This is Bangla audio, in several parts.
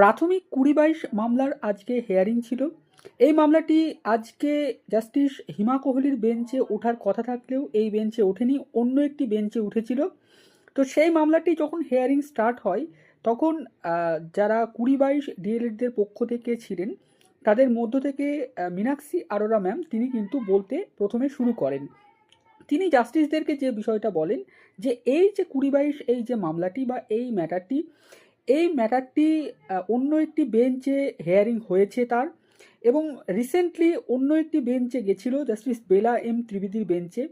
প্রাথমিক কুড়ি বাইশ মামলার আজকে হেয়ারিং ছিল। এই মামলাটি আজকে জাস্টিস হিমা কোহলির বেঞ্চে ওঠার কথা থাকলেও এই বেঞ্চে ওঠেনি, অন্য একটি বেঞ্চে উঠেছিল। তো সেই মামলাটি যখন হেয়ারিং স্টার্ট হয়, তখন যারা কুড়ি বাইশ ডিএলএডদের পক্ষ থেকে ছিলেন, তাদের মধ্য থেকে মীনাক্ষী আরোরা ম্যাম তিনি কিন্তু বলতে প্রথমে শুরু করেন। তিনি জাস্টিসদেরকে যে বিষয়টা বলেন, যে এই যে কুড়ি বাইশ এই যে মামলাটি বা এই ম্যাটারটি এই ম্যাটারটি অন্য একটি বেঞ্চে হেয়ারিং হয়েছে তার এবং রিসেন্টলি অন্য একটি বেঞ্চে গেছিল জাস্টিস বেলা এম ত্রিবেদীর বেঞ্চে।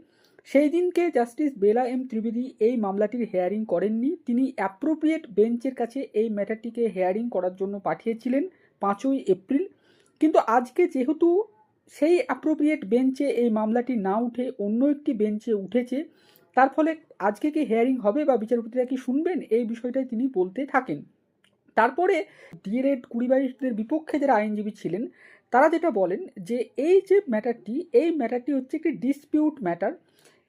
সেই দিনকে জাস্টিস বেলা এম ত্রিবেদী এই মামলাটির হেয়ারিং করেননি। তিনি অ্যাপ্রোপ্রিয়েট বেঞ্চের কাছে এই ম্যাটারটিকে হেয়ারিং করার জন্য পাঠিয়েছিলেন পাঁচই এপ্রিল। কিন্তু আজকে যেহেতু সেই অ্যাপ্রোপ্রিয়েট বেঞ্চে এই মামলাটি না উঠে অন্য একটি বেঞ্চে উঠেছে তার ফলে আজকে কি হেয়ারিং হবে বা বিচারপতিরা কি শুনবেন? এই বিষয়টাই তিনি বলতে থাকেন। তারপরে ডিএলএড কুড়ি বাইশদের বিপক্ষে যারা আইনজীবী ছিলেন, তারা যেটা বলেন যে এই যে ম্যাটারটি এই ম্যাটারটি হচ্ছে একটি ডিসপিউট ম্যাটার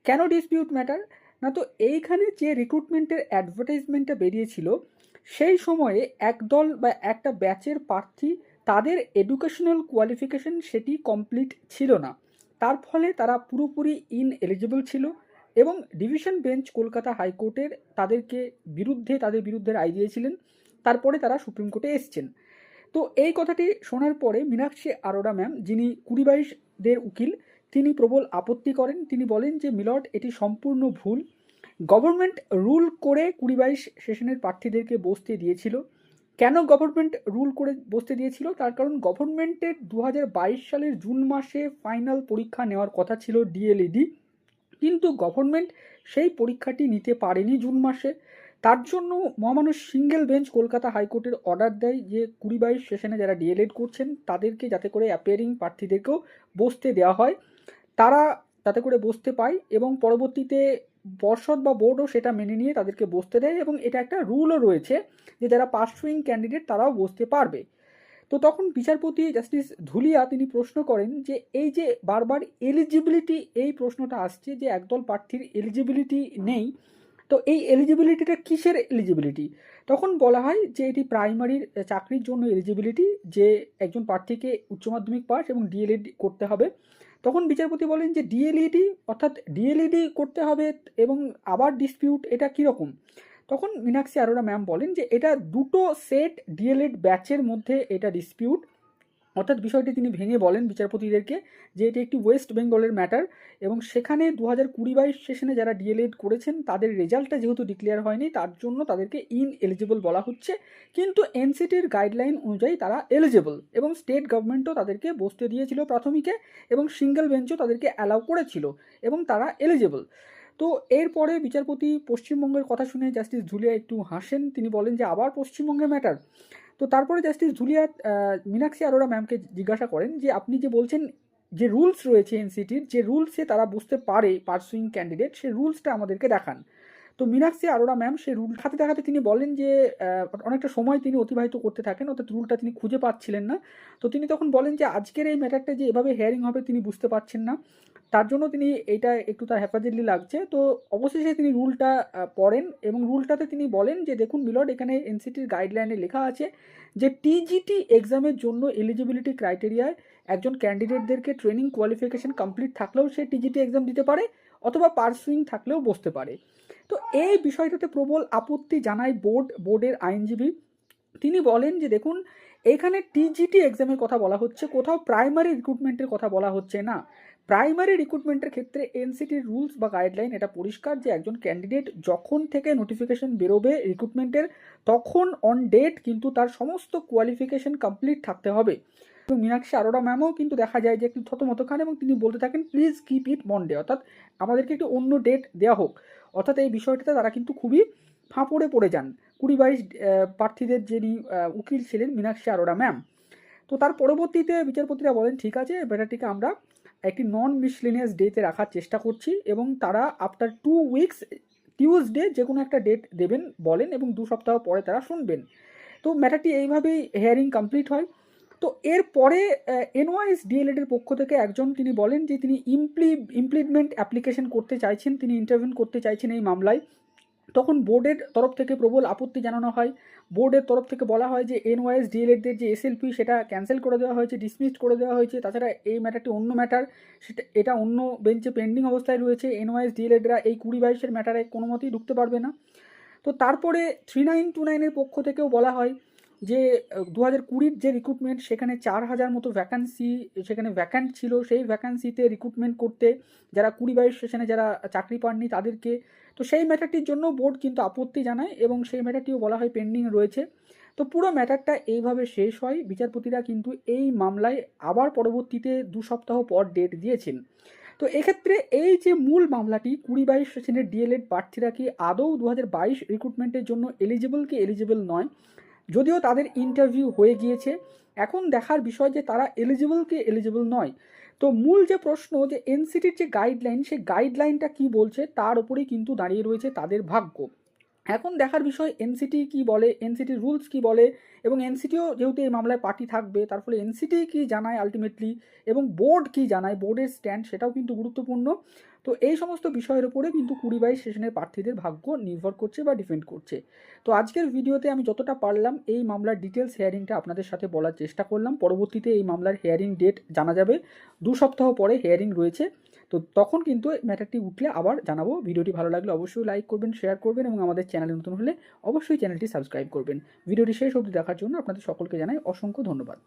কেন ডিসপিউট ম্যাটার না তো এইখানে যে রিক্রুটমেন্টের অ্যাডভার্টাইজমেন্টটা বেরিয়েছিল, সেই সময়ে একদল বা একটা ব্যাচের প্রার্থী, তাদের এডুকেশনাল কোয়ালিফিকেশন সেটি কমপ্লিট ছিল না। তার ফলে তারা পুরোপুরি ইন এলিজিবল ছিল। এবং ডিভিশন বেঞ্চ কলকাতা হাইকোর্টের তাদেরকে বিরুদ্ধে, তাদের বিরুদ্ধে রায় দিয়েছিলেন। তারপরে তারা সুপ্রিম কোর্টে এসছেন। তো এই কথাটি শোনার পরে মীনাক্ষী আরোরা ম্যাম, যিনি কুড়ি বাইশদের উকিল, তিনি প্রবল আপত্তি করেন। তিনি বলেন যে, মিলট, এটি সম্পূর্ণ ভুল। গভর্নমেন্ট রুল করে কুড়ি বাইশ সেশনের প্রার্থীদেরকে বসতে দিয়েছিল। কেন গভর্নমেন্ট রুল করে বসতে দিয়েছিল? তার কারণ গভর্নমেন্টের দু হাজার বাইশ সালের জুন মাসে ফাইনাল পরীক্ষা নেওয়ার কথা ছিল ডিএলইডি। কিন্তু গভর্নমেন্ট সেই পরীক্ষাটি নিতে পারেনি জুন মাসে। তার জন্য মহামানুষ সিঙ্গেল বেঞ্চ কলকাতা হাইকোর্টের অর্ডার দেয় যে কুড়ি বাইশ সেশনে যারা ডিএলএড করছেন, তাদেরকে যাতে করে অ্যাপিয়ারিং প্রার্থীদেরকেও বসতে দেওয়া হয়। তারা তাতে করে বসতে পায় এবং পরবর্তীতে পর্ষদ বা বোর্ডও সেটা মেনে নিয়ে তাদেরকে বসতে দেয় এবং এটা একটা রুলও রয়েছে যে যারা পাস ক্যান্ডিডেট তারাও বসতে পারবে। তো তখন বিচারপতি জাস্টিস ধুলিয়া তিনি প্রশ্ন করেন যে, এই যে বারবার এলিজিবিলিটি এই প্রশ্নটা আসছে যে, একদল প্রার্থীর এলিজিবিলিটি নেই, তো এই এলিজিবিলিটিটা কিসের এলিজিবিলিটি তখন বলা হয় যে, এটি প্রাইমারির চাকরির জন্য এলিজিবিলিটি যে একজন প্রার্থীকে উচ্চ মাধ্যমিক পাস এবং ডিএলএড করতে হবে। তখন বিচারপতি বলেন যে ডিএলইডি অর্থাৎ ডিএলইডি করতে হবে এবং আবার ডিসপিউট এটা কীরকম? তখন মীনাক্ষী আরোরা ম্যাম বলেন যে এটা দুটো সেট ডিএলএড ব্যাচের মধ্যে এটা ডিসপিউট অর্থাৎ বিষয়টি তিনি ভেঙে বলেন বিচারপতিদেরকে যে এটি একটি ওয়েস্ট বেঙ্গলের ম্যাটার এবং সেখানে দু হাজার কুড়ি বাইশ সেশনে যারা ডিএলএড করেছেন, তাদের রেজাল্টটা যেহেতু ডিক্লেয়ার হয়নি, তার জন্য তাদেরকে ইন এলিজিবল বলা হচ্ছে। কিন্তু এনসিটির গাইডলাইন অনুযায়ী তারা এলিজিবল এবং স্টেট গভর্নমেন্টও তাদেরকে বসতে দিয়েছিল প্রাথমিকে এবং সিঙ্গেল বেঞ্চও তাদেরকে অ্যালাউ করেছিল এবং তারা এলিজিবল তো এরপরে বিচারপতি পশ্চিমবঙ্গের কথা শুনে জাস্টিস ধুলিয়া একটু হাসেন। তিনি বলেন যে, আবার পশ্চিমবঙ্গের ম্যাটার তো তারপরে জাস্টিস ধুলিয়া মীনাক্ষী আরোরা ম্যামকে জিজ্ঞাসা করেন যে, আপনি যে বলছেন যে রুলস রয়েছে এনসিটির, যে রুলসে তারা বুঝতে পারে পার্সুইং ক্যান্ডিডেট সেই রুলসটা আমাদেরকে দেখান। তো মীনাক্ষী আরোরা ম্যাম সেই রুল খাতে দেখাতে তিনি বলেন যে অনেকটা সময় তিনি অতিবাহিত করতে থাকেন, অর্থাৎ রুলটা তিনি খুঁজে পাচ্ছিলেন না। তো তিনি তখন বলেন যে, আজকের এই ম্যাটারটা যে এভাবে হেয়ারিং হবে তিনি বুঝতে পারছেন না। তার জন্য তিনি এটা একটু তার হ্যাফাজেটলি লাগছে। তো অবশেষে তিনি রুলটা পড়েন এবং রুলটাতে তিনি বলেন যে, দেখুন মিলট এখানে এনসিটির গাইডলাইনে লেখা আছে যে টিজিটি এক্সামের জন্য এলিজিবিলিটি ক্রাইটেরিয়ায় একজন ক্যান্ডিডেটদেরকে ট্রেনিং কোয়ালিফিকেশন কমপ্লিট থাকলেও সে টিজিটি এক্সাম দিতে পারে অথবা পার্সুইং থাকলেও বসতে পারে। তো এই বিষয়টাতে প্রবল আপত্তি জানায় বোর্ড, বোর্ডের আইনজীবী। তিনি বলেন যে, দেখুন এখানে টিজিটি এক্সামের কথা বলা হচ্ছে, কোথাও প্রাইমারি রিক্রুটমেন্টের কথা বলা হচ্ছে না। প্রাইমারি রিক্রুটমেন্টের ক্ষেত্রে এনসিটির রুলস বা গাইডলাইন এটা পরিষ্কার যে একজন ক্যান্ডিডেট যখন থেকে নোটিফিকেশন বেরোবে রিক্রুটমেন্টের তখন অন ডেট কিন্তু তার সমস্ত কোয়ালিফিকেশন কমপ্লিট থাকতে হবে। এবং মীনাক্ষী আরোরা ম্যামও কিন্তু দেখা যায় যে একটু থতমত খান এবং তিনি বলতে থাকেন প্লিজ কিপ ইট মন্ডে অর্থাৎ আমাদেরকে একটু অন্য ডেট দেওয়া হোক। অর্থাৎ এই বিষয়টিতে তারা কিন্তু খুবই ফাঁপড়ে পড়ে যান। কুড়ি বাইশ প্রার্থীদের যিনি উকিল ছিলেন মীনাক্ষী আরোরা ম্যাম তো তার পরবর্তীতে বিচারপতিরা বলেন, ঠিক আছে ব্যাটারটিকে আমরা একটি নন মিসলিনিয়াস ডেতে রাখার চেষ্টা করছি এবং তারা আফটার টু উইকস টিউসডে যে কোনো একটা ডেট দেবেন বলেন এবং দু সপ্তাহ পরে তারা শুনবেন। তো ম্যাটারটি এইভাবেই হেয়ারিং কমপ্লিট হয়। তো এরপরে এনওয়াইএস ডিএলএড এর পক্ষ থেকে একজন তিনি বলেন যে তিনি ইমপ্লি ইমপ্লিমেন্ট অ্যাপ্লিকেশন করতে চাইছেন, তিনি ইন্টারভিউ করতে চাইছেন এই মামলায়। তখন বোর্ডের তরফ থেকে প্রবল আপত্তি জানানো হয়। বোর্ডের তরফ থেকে বলা হয় যে এনওয়াইএস ডিএলএডদের যে এসএলপি সেটা ক্যান্সেল করে দেওয়া হয়েছে ডিসমিসড করে দেওয়া হয়েছে। তাছাড়া এই ম্যাটারটি অন্য ম্যাটার সেটা, এটা অন্য বেঞ্চে পেন্ডিং অবস্থায় রয়েছে। এনওয়াইএস ডিএলএডরা এই কুড়ি বাইশের ম্যাটারে কোনো মতেই ঢুকতে পারবে না। তো তারপরে থ্রি নাইন টু নাইনের পক্ষ থেকেও বলা হয় যে দু হাজার কুড়ির যে রিক্রুটমেন্ট সেখানে চার হাজার মতো ভ্যাকান্সি সেখানে ভ্যাকান্ট ছিল। সেই ভ্যাকান্সিতে রিক্রুটমেন্ট করতে যারা কুড়ি বাইশ সেশনে যারা চাকরি পাননি তাদেরকে, তো সেই ম্যাটারটির জন্য বোর্ড কিন্তু আপত্তি জানায় এবং সেই ম্যাটারটিও বলা হয় পেন্ডিং রয়েছে। তো পুরো ম্যাটারটা এইভাবে শেষ হয়। বিচারপতিরা কিন্তু এই মামলায় আবার পরবর্তীতে দু সপ্তাহ পর ডেট দিয়েছেন। তো এক্ষেত্রে এই যে মূল মামলাটি, কুড়ি বাইশ সেশনের ডিএলএড প্রার্থীরা কি আদৌ দু হাজার বাইশ রিক্রুটমেন্টের জন্য এলিজিবল কি এলিজিবল নয়? যদিও তাদের ইন্টারভিউ হয়ে গিয়েছে, এখন দেখার বিষয় যে তারা এলিজিবল কি এলিজিবল নয়। তো মূল যে প্রশ্ন যে এনসিটির যে গাইডলাইন সেই গাইডলাইনটা কি বলছে, তার উপরেই কিন্তু দাঁড়িয়ে রয়েছে তাদের ভাগ্য। এখন দেখার বিষয় এনসিটি কি বলে এনসিটির রুলস কি বলে, এবং এনসিটিও যেহেতু এই মামলায় পার্টি থাকবে, তার ফলে এনসিটি কি জানায় আলটিমেটলি এবং বোর্ড কি জানায় বোর্ডের স্ট্যান্ড সেটাও কিন্তু গুরুত্বপূর্ণ। তো এই সমস্ত বিষয়ের উপরে কিন্তু কুড়ি বাইশ সেশনের প্রার্থীদের ভাগ্য নির্ভর করছে বা ডিপেন্ড করছে। তো আজকের ভিডিওতে আমি যতটা পারলাম এই মামলার ডিটেলস হেয়ারিংটা আপনাদের সাথে বলার চেষ্টা করলাম। পরবর্তীতে এই মামলার হেয়ারিং ডেট জানা যাবে। দু সপ্তাহ পরে হেয়ারিং রয়েছে। তো তখন কিন্তু ম্যাটারটি উঠলে আবার জানাব। ভিডিওটি ভালো লাগলে অবশ্যই লাইক করবেন শেয়ার করবেন এবং আমাদের চ্যানেলে নতুন হলে অবশ্যই চ্যানেলটি সাবস্ক্রাইব করবেন। ভিডিওটি শেষ অবধি দেখার জন্য আপনাদের সকলকে জানাই অসংখ্য ধন্যবাদ।